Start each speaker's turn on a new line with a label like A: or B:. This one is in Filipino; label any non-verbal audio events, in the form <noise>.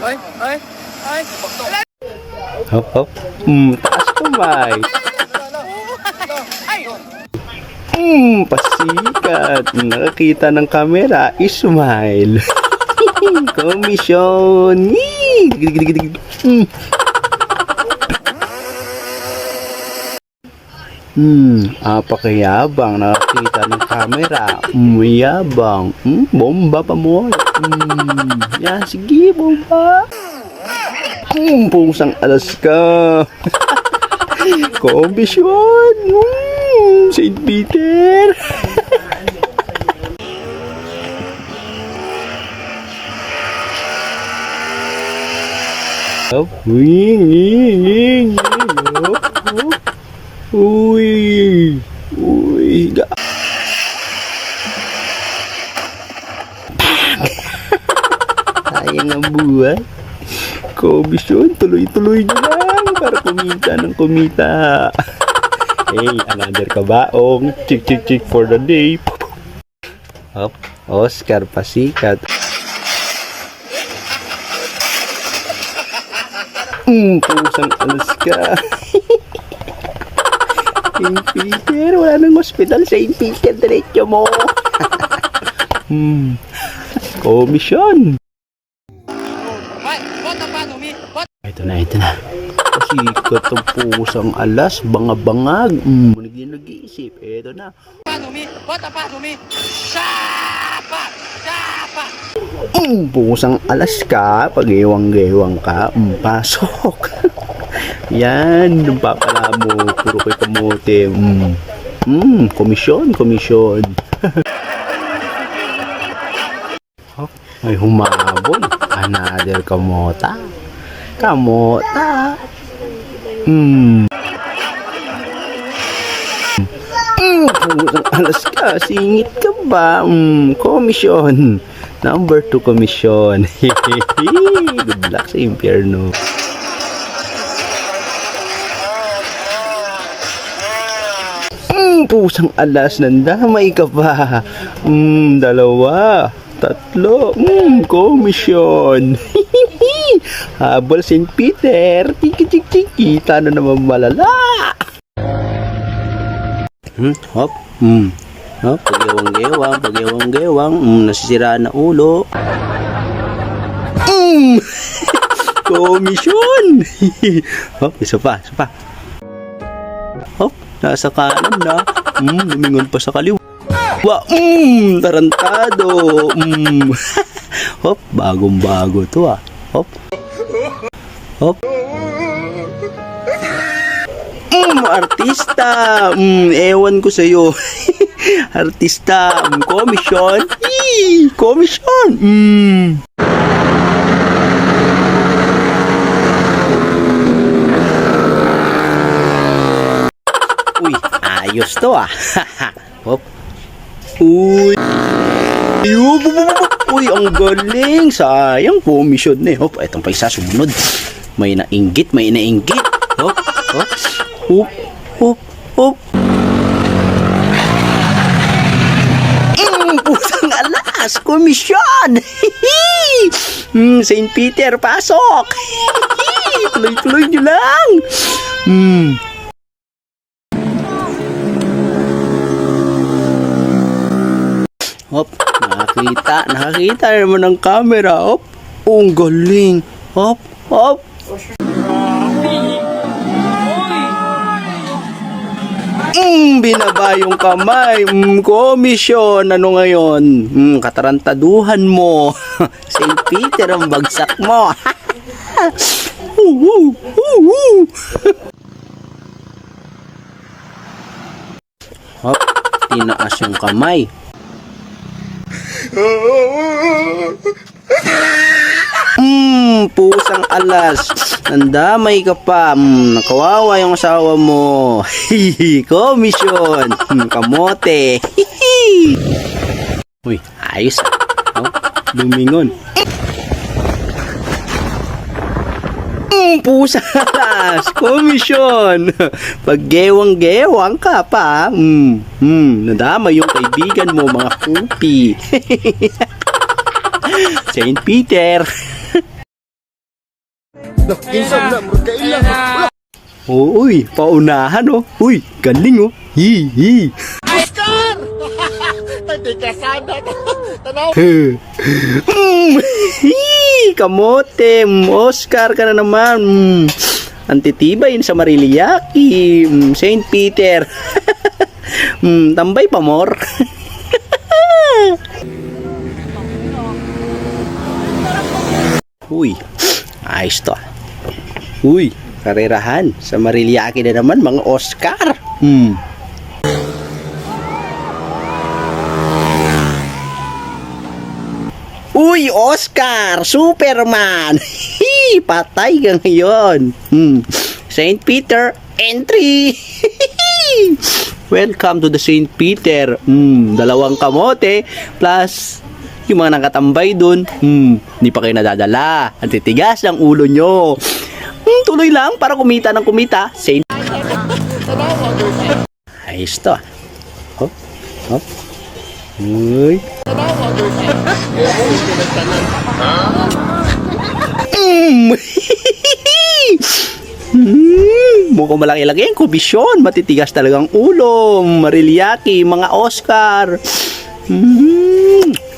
A: Ay, ay, ay.
B: Hop, hop. Mm, taas kamay.
A: Ay!
B: Mm, pasikat. Nakakita ng kamera. Smile. Komisyon. <laughs> Yee! Hmm, apakayabang nakakita ng kamera. Hmm, yabang. Hmm, bomba pa mo. Hmm, yan, sige, bomba. Hmm, pusang alas ka. <laughs> Komisyon. Hmm, St. Peter. Wing, wing, wing. Up, up. Uy! Uy! Ga- Sayang ang buhay. Komisyon, tuloy-tuloy nyo lang para kumita ng kumita. hey, another kabaong. Chick, chick, chick for the day. Hop, Oscar pasikat. Hmm, pusang alas ka. St. Peter, wala nang hospital St. Peter, diretso mo. hmm. Komisyon. Ito na, ito na. Kasi katong pusang alas, bangabangag. Hmm, hindi nag-iisip. Ito na.
A: Bota pa, Numi. Sapa! Sapa!
B: Hmm, pusang alas ka, pag-iwang-gewang ka, hmm, pasok. <laughs> Yan, yung papala mo, puro kay kamote. Hmm, hmm, komisyon, komisyon. <laughs> ay humabol. Another kamota. Kamota. Hmm, pusang alas ka, singit ka ba? Hmm, komisyon. Number 2 komisyon. <laughs> Good luck sa impyerno. Hmm, pusang alas, nandamay ka pa. Hmm, dalawa. Tatlo. Hmm, komisyon. <laughs> Habol St. Peter. Kita na naman malala. Hmm, hop. Hmm. Hop, pagyawang-gewang, pagyawang-gewang. Hmm, nasisira na ulo. Hmm. <laughs> komisyon. <laughs> hop, isa pa, isa pa. Hop, nasa kanan na. Hmm, lumingon pa sa kaliwa. Wa, mm, tarantado. Mm. <laughs> Hop, bagong-bago to ah. Hop. Hop. Mm, artista. Mm, ewan ko sa'yo. <laughs> artista. Mm, komisyon. Yee, komisyon. Mm. Uy, ayos to ah. <laughs> Hop. Uy. Uy, ang galing. Sayang, komisyon na eh. Hop, itong pa isa sumunod. May nainggit, may nainggit. Hop, hop. Hop, hop, hop. Mm, pusang alas, komisyon. <laughs> mm, St. Peter, pasok. <laughs> Tuloy-tuloy nyo lang. Hmm. Hop, nakakita, nakakita naman ng camera. Hop, oh, ang galing. Hop, hop. Mm, binaba yung kamay. Mm, komisyon. Ano ngayon? Mm, katarantaduhan mo. <laughs> St. Peter ang bagsak mo. <laughs> Woo, woo, woo, woo. Hop, tinaas yung kamay. Hmm, pusang alas. Nandamay ka pa. Hmm, nakawawa yung asawa mo. Komisyon. Hmm, kamote. Uy, ayos ah. Oh, lumingon. Hmm, pusang alas. <laughs> Komisyon. Pag gewang-gewang ka pa. Hmm, hmm, nadamay yung kaibigan mo, mga kupi. <laughs> Saint Peter. <laughs> Uy, paunahan oh. Uy, galing oh. Hi, hi.
A: Hindi ka sana. Tanaw.
B: mm, kamote. Mm, Oscar ka na naman. Mm, antitibay sa Mariliyaki. Mm, Saint Peter. <laughs> tambay pa more. <laughs> Uy, ayos to. Uy, karerahan sa Mariliyaki na naman mga Oscar. Hmm. Uy, Oscar! Superman! <laughs> Hi, patay ka ngayon. Hmm. Saint Peter, entry! <laughs> Welcome to the Saint Peter. Hmm, dalawang kamote plus yung mga nakatambay dun. Hmm, hindi pa kayo nadadala. Ang titigas ng ulo nyo. Hmm, tuloy lang para kumita ng kumita. Saint Ayos to. Hop, hop. Uy. Mm. Hmm, mukhang malaki-laki ang kubisyon. Matitigas talagang ulo. Mariliaki, mga Oscar. Hmm.